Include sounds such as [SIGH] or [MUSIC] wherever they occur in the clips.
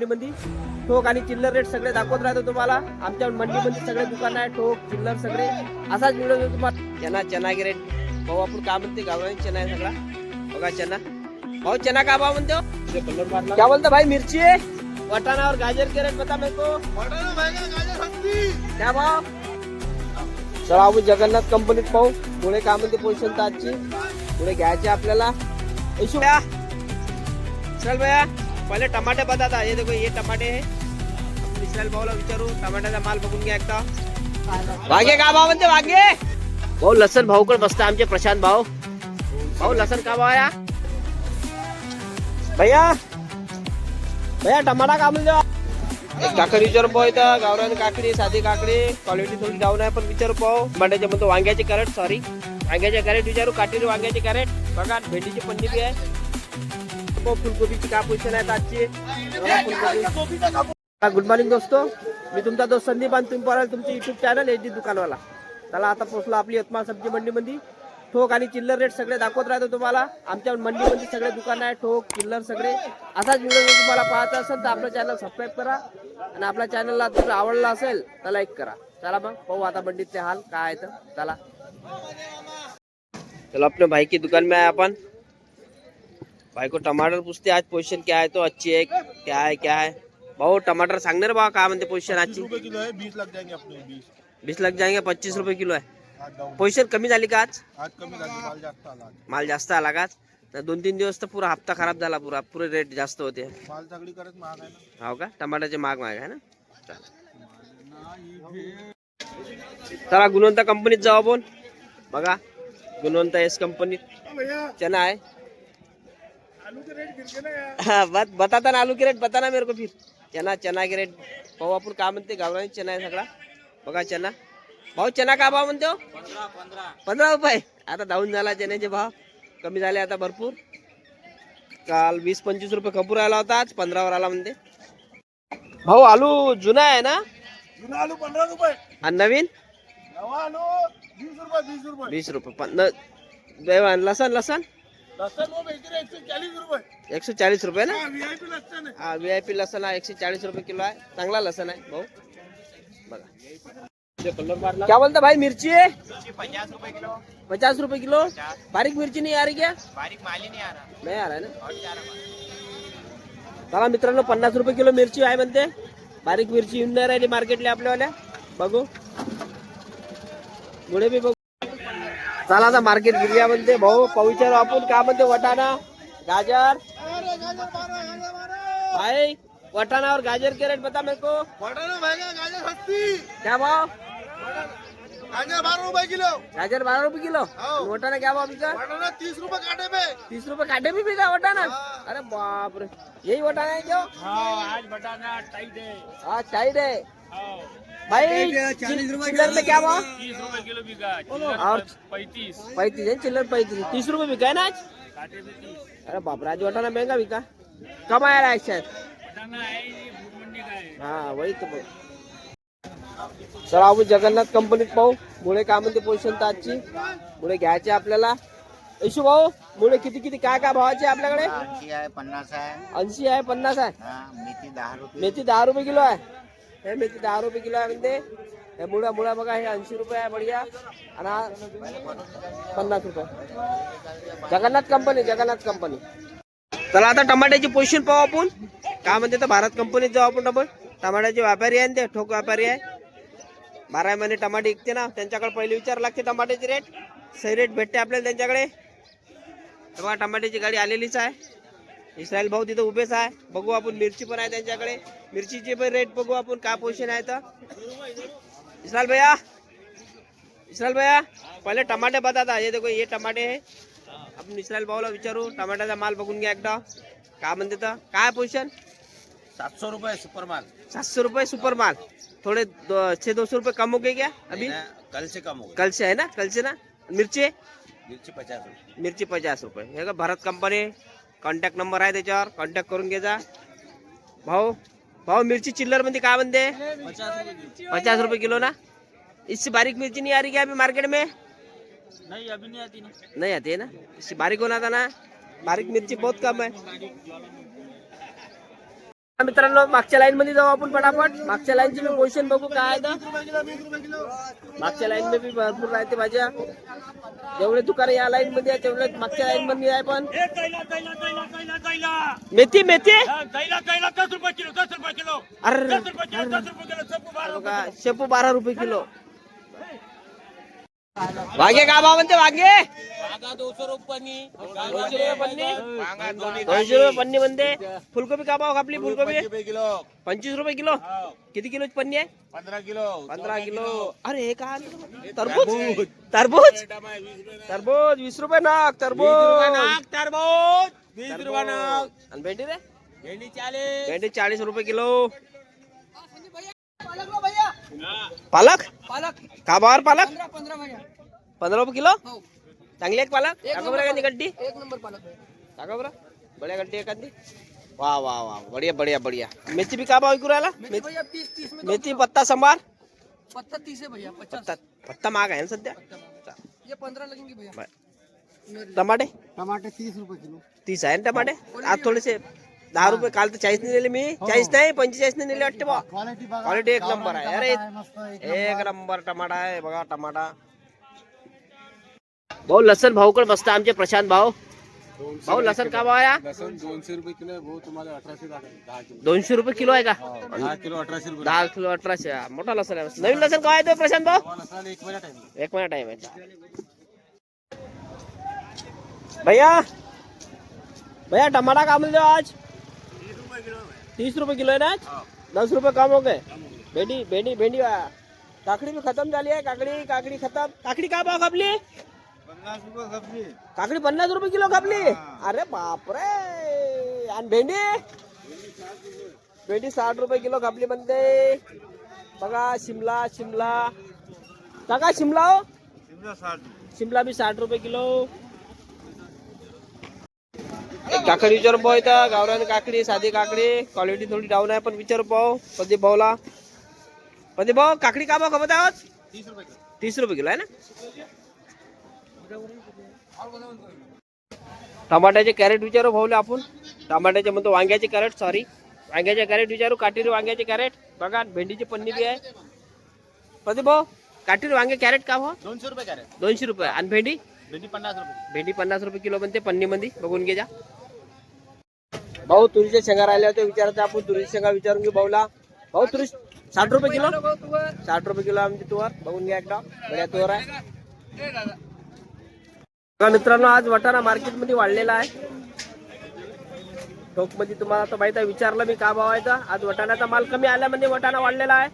मंडीमध्ये ठोक आणि चिल्लर रेट सगळे दाखवत राहतो तुम्हाला. आमच्या मंडीमध्ये सगळे दुकान आहे ठोक चिल्लर सगळे. असाच व्हिडिओ देतो तुम्हाला चना चना रेट भाऊ आपण काय म्हणते गावरान चना आहे सगळा. बघा चना. भाऊ चना का भाव म्हणतो क्या बोलता भाई मिर्ची वटाना और गाजर के रेट बता मेरे को. क्या भाव? चला आपण जगन्नाथ कंपनीत पाहू. पुढे काय म्हणते पोझिशन तर आजची? पुढे घ्यायचे आपल्याला. चल भैया. पहिले टमाटे बताता ये देखो ये टमाटे है। आपण विशाल भाऊला विचारू टमाट्याचा माल बघून घ्या एकदा वांगे का भाव म्हणते वांगे भाऊ लसण भाऊकडे बसता आमचे प्रशांत भाऊ। भाऊ लसण का भाव आहे हा? भैया भैया टमाटा का म्हणते एक काकडी विचारू पाहू इथं गावरान काकडी साधी काकडी क्वालिटी थोडी डाऊन आहे पण विचारू पाहू टमाट्याचे म्हणतो वांग्याचे कॅरेट सॉरी वांग्याचे कॅरेट विचारू काटेरी वांग्याचे कॅरेट बघा भेंडीची पन्नी बी आहे. फुलकोबीची आहे आजची. फुलकोबी गुड मॉर्निंग दोस्तो. मी तुमचा दोस्त संदीप आणि तुम्ही पाहाल तुमचे युट्यूब चॅनल एच डी दुकानवाला. त्याला आता पोहोचलो आपली यवतमाळ सब्जी मंडीमध्ये ठोक आणि चिल्लर रेट सगळे दाखवत राहतो तुम्हाला. आमच्या मंडीमध्ये सगळे दुकान आहे ठोक चिल्लर सगळे. असाच व्हिडिओ जर तुम्हाला पाहायचा असेल तर आपलं चॅनल सबस्क्राईब करा. आणि आपल्या चॅनलला जर आवडला असेल तर लाईक करा. चला मग पाहू आता मंडीतले हाल काय आहे तर. चला. चलो अपने भाई की दुकान में आए अपन भाई को टमाटर पूछते आज पोजीशन क्या है? तो अच्छी है। क्या है क्या है? भाऊ टमाटर सांगणार रे बा काय म्हणते आजची रुपए किलो बीस लग जाएंगे अपने बीस। वीस लग जाएंगे पच्चीस रुपये किलो आहे पोझिशन कमी झाली का आज? आज कमी झाली माल जास्त आला आज. माल जास्त आला का आज? तर दोन तीन दिवस तर पुरा हप्ता खराब झाला पुरा पुरे रेट जास्त होते. माल सगळी करत महाग आहे ना? हो का? टमाट्याचे माग माग आहे ना? चला गुणवंत कंपनीत जाऊ आपण. बघा गुणवंत एस कंपनीत चना आहे. हाँ बत बताता ना आलू के रेट बताना मेरे को फिर। चना चना के रेट भाऊ आपण काय म्हणते गावरानी चना आहे सगळा बघा चना। भाऊ चना का भाव म्हणते हो? पंधरा रुपये। आता डाऊन झाला चण्याचे भाव। कमी झाले आता भरपूर। काल वीस पंचवीस रुपये खपूर आला होता आज पंधरावर आला म्हणते। भाऊ आलू जुना आहे ना? जुना आलू पंधरा रुपये। आणि नवीन? नवा आलू वीस रुपये वीस रुपये। वीस रुपये. पण न- बेवा- लसण लसण? लसन रुपये एकशे चाळीस रुपये ना? लसन है व्ही आय पी लसण आहे एकशे चाळीस रुपये किलो आहे. चांगला लसण आहे भाऊ. बघा. क्या बोलता भाई मिर्ची? है पचास रुपए किलो. पचास रुपए किलो बारीक मिरची नहीं आ रही क्या? बारीक माल नहीं आ रहा नाही आ रहा है ना? चला मित्रांनो पन्नास रुपये किलो मिरची आहे म्हणते. बारीक मिरची येऊन नाही राहिली मार्केटला आपल्यावाल्या. बघू. पुढे बी बघू. चला आता मार्केट गिरल्या म्हणते भाऊ पाहू विचारू आपण काय म्हणते वटाणा गाजर? भाई वटाना और गाजर के रेट बता मेरे को। बटाना महँगा गाजर सस्ती। क्या भाव? गाजर बारह रुपए किलो। गाजर बारह रुपए किलो? हाँ। वटाणा क्या भाव बिका? बटाना तीस रुपए काटे पे। तीस रुपए काटे भी बिका वटाणा हाँ। अरे बाप रे यही वटाना है क्यों? हाँ आज बटाना टाइट है। हाँ चाहिए है। भाई चिल्लर में क्या भाव? तीस रुपए किलो बिका और पैंतीस. पैंतीस है चिल्लर पैंतीस. तीस रुपए बिका है ना आज? अरे बाप रे आज वटाणा महंगा बिका। कम आया रहा है शायद है. वही तो. चला आपण जगन्नाथ कंपनीत पाहू. मुळे काय म्हणते पोझिशन तर आजची? मुळे घ्यायचे आपल्याला. यशू भाऊ मुळे किती किती काय काय भावाचे आपल्याकडे? ऐंशी आहे पन्नास आहे. ऐंशी आहे पन्नास आहे. हा मेथी दहा रुपये. मेथी दहा रुपये किलो आहे. हे मेथी दहा रुपये किलो आहे म्हणते. हे मुळा मुळा बघा हे ऐंशी रुपये आहे बढिया. आणि हा पन्नास रुपये. जगन्नाथ कंपनी जगन्नाथ कंपनी चला आता टमाट्याची पोझिशन पाहू आपण. काय म्हणते तर भारत कंपनीत जाऊ आपण डबल टमाट्याचे व्यापारी आहे ते ठोक व्यापारी आहे. बारा महिने टमाटे विकते ना त्यांच्याकडे पहिले विचार लागते टमाट्याचे रेट सही रेट भेटते आपल्याला त्यांच्याकडे. तेव्हा टमाट्याची गाडी आलेलीच आहे. इस्रायल भाऊ तिथं उभेच आहे. बघू आपण मिरची पण आहे त्यांच्याकडे. मिरचीचे पण रेट बघू आपण काय पोझिशन आहे तर इस्रायल भैया इस्रायल भैया पहिले टमाटे बताता ये देखो ये टमाटे है. आपण इस्रायल भाऊला विचारू टमाट्याचा माल बघून घ्या एकदा. काय म्हणते तर काय पोझिशन सात सौ रुपए सुपर माल. सातशे रुपये सुपर माल. थोड़े दो छः दो सौ रुपये कम हो गए क्या अभी? कल से कम हो कल से है ना कल से ना? मिरची? मिर्ची पचास रुपये. मिरची पचास रुपये. हे का भारत कंपनी कॉन्टॅक्ट नंबर है त्याच्यावर. कॉन्टॅक्ट करून घे जा. भाऊ भाऊ मिरची चिल्लर मध्ये काय म्हणते? पचास रुपये पचास रुपये किलो ना? इससे बारीक मिर्ची नहीं आ रही क्या अभी मार्केट में? नहीं अभी नहीं आती ना. नहीं आती है ना? इससे बारीक होना था ना? बारीक मिर्ची बहुत कम है मित्रांनो मागच्या लाईन मध्ये जाऊ आपण पटापट. मागच्या लाईनची मी पोझिशन बघू काय. मागच्या लाईन मध्ये भरपूर राहते भाज्या. जेवढे दुकान या लाईन मध्ये आहे तेवढे मागच्या लाईन मध्ये आहे पण. मेथी मेथी? अरे शेपू बारा रुपये किलो. वांगे का भाव म्हणते वांगे? दोनशे रुपये पन्नी. म्हणते फुलकोबी का भाव कापली फुलकोबी? किलो. पंचवीस रुपये किलो. किती किलोची पन्नी आहे? पंद्रह किलो. पंधरा किलो. अरे हे काय तरबूज? तरबूज. तरबूज? वीस रुपये नाक तरबूज तरबूज. बीस तरबूज. रुपये नाक आणि भेंडी रे? भेंडी चालीस भेंडी चाळीस रुपये किलो. पालक पालक? का भावावर पालक? पंधरा पंधरा पंधरा रुपये किलो? हो. चांगली आहे का पालक एक टाका बरं एखादी गड्डी एक नंबर पालक टाका बरं बढिया गड्डी एखादी वा वा वा बढिया बढिया बढिया। मेथी भी का भाव विकू राहिला मेथी पत्ता सांबार पत्ता तीस है भैया पत्ता पत्ता महाग आहे ना सध्या? ये पंद्रह लगेंगे भैया. टमाटे? टमाटर तीस रुपये किलो। तीस आहे ना टमाटे? आज थोडेसे दहा रुपये काल तर चाळीस नाही नेले मी। चाळीस नाही पंचेचाळीस नाही नेले वाटते बा। क्वालिटी क्वालिटी एक नंबर आहे अरे एक नंबर। टमाटा आहे बघा टमाटा। भाऊ लसण भाऊकडे बसता आमचे प्रशांत भाऊ. भाऊ लसण का भाव आहे लसूण दोनशे रुपये किलो आहे भाऊ तुम्हाला अठराशे लागेल दहा किलो. दोनशे रुपये किलो आहे का? दहा किलो अठराशे रुपये. दहा किलो अठराशे. हा, मोठा लसण आहे. नवीन लसण काय आहे तो प्रशांत भाऊ? लसणाला एक महिना टाइम एक महिना टाइम आहे. भैया भैया टमाटा का मिल जाओ आज? तीस रुपये किलो है ना आज? दस रुपये कम हो गए. भेंडी भेंडी भेंडी आ, काकड़ी भी खत्म झाली आहे काकडी काकडी खत्म. काकडी का भाव खपली काकडी पन्नास रुपये किलो कापली अरे बापरे! आणि भेंडी? भेंडी साठ रुपये किलो कापली म्हणते. बघा शिमला शिमला. काका शिमला हो? शिमला भी साठ रुपये किलो. काकडी विचारू पाहू इथं. गावरान काकडी साधी काकडी. क्वालिटी थोडी डाऊन आहे पण विचारू पाहू प्रदीप भाऊला. प्रदीप भाऊ काकडी का भाव खपत आहोत? तीस रुपये किलो आहे ना? टमाट्याचे कॅरेट विचारू भाऊला आपण. टमाट्याचे म्हणतो वांग्याचे कॅरेट सॉरी वांग्याचे कॅरेट विचारू काटेरी वांग्याचे कॅरेट. बघा भेंडीची पन्नी बी आहे. प्रदीप भाऊ काटेरी वांगे कॅरेट का भाव दोनशे रुपये कॅरेट. दोनशे रुपये. आणि भेंडी? भेंडी पन्नास रुपये. भेंडी पन्नास रुपये किलो म्हणते पन्नी मध्ये बघून घे जा. भाऊ तुरीच्या शेंगा राहिल्या होत्या विचारायचं आपण. तुरीच्या शेंगा विचारून घेऊ भाऊला. भाऊ तुरी साठ रुपये किलो? साठ रुपये किलो आमची तुवर. बघून घ्या एकदा. बढ्या तुवर आहे. बघा मित्रांनो आज वटाणा मार्केटमध्ये वाढलेला आहे. ठोकमध्ये तुम्हाला तर माहीत आहे विचारलं मी का भाव आहे तर आज वटाण्याचा माल कमी आल्यामध्ये वटाणा वाढलेला आहे.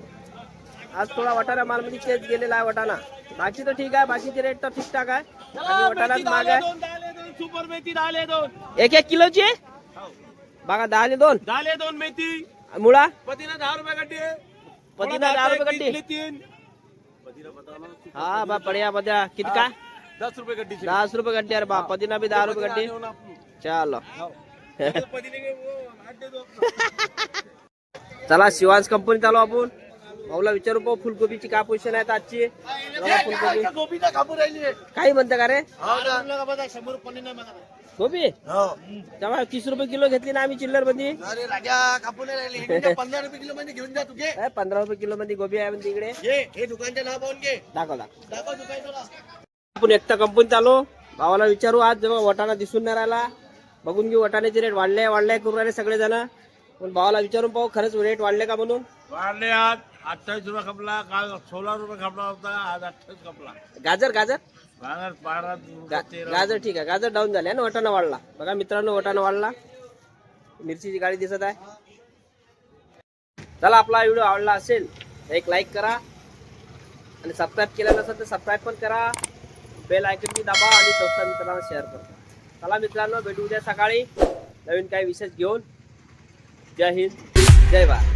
आज थोडा वटाणा माल मध्ये चेंज गेलेला आहे वटाणा. बाकी तर ठीक आहे बाकीचे रेट तर ठीक ठाक आहे आणि वटाणाच महाग आहे. सुपर मेथी डाले दोन एक एक किलोची? बघा दहा आणि दोन डाले दोन मेथी. मुळा? पतीना दहा रुपये गड्डी पतीना दहा रुपये गड्डी. तीन. हा बा बढिया बढिया. किती काय दस रुपये गड्डी दहा रुपये गड्डी अरे बा पतीना बी दहा रुपये गड्डी. चलो. [LAUGHS] चला शिवांश कंपनी चालू आपण. भाऊला विचारू पाहू फुलकोबीची काय पोझिशन आहे आजची. फुलकोबी. काही म्हणता का रे? मागा गोबी? तेव्हा तीस रुपये किलो घेतली ना आम्ही चिल्लरमध्ये अरे राजा कापू नाही राहिली. [LAUGHS] पंधरा रुपये किलो मध्ये घेऊन जा तू घे. ए, पंधरा रुपये किलो मध्ये गोबी आहे म्हणते इकडे. हे दुकानच्या नाव पाहून घे. दाखव दाखव. दाखव दुकान आपण एकटा कंपनी चालू भावाला विचारू आज जेव्हा वटाणा दिसून नाही राहिला. बघून घेऊ वटाण्याचे रेट वाढले वाढले करून राहिले सगळे जण पण भावाला विचारून पाहू खरंच रेट वाढले का म्हणून? वाढले आज. अठ्ठावीस रुपये खपला. काल सोळा रुपये खपला होता. आज अठ्ठावीस खपला. गाजर गाजर? बाजार बारा गा- गाजर ठीक आहे. गाजर डाऊन झाले आणि वटाणा वाढला. बघा मित्रांनो वटाणा वाढला. मिरचीची गाडी दिसत आहे. चला आपला व्हिडिओ आवडला असेल तर एक लाईक करा. आणि सबस्क्राईब केलं नसेल तर सबस्क्राईब पण करा. बेल आयकन मी दाबा आणि दोस्ता मित्रांना शेअर करा. चला मित्रांनो भेटू उद्या सकाळी. नवीन काही विशेष घेऊन. जय हिंद. जय भारत.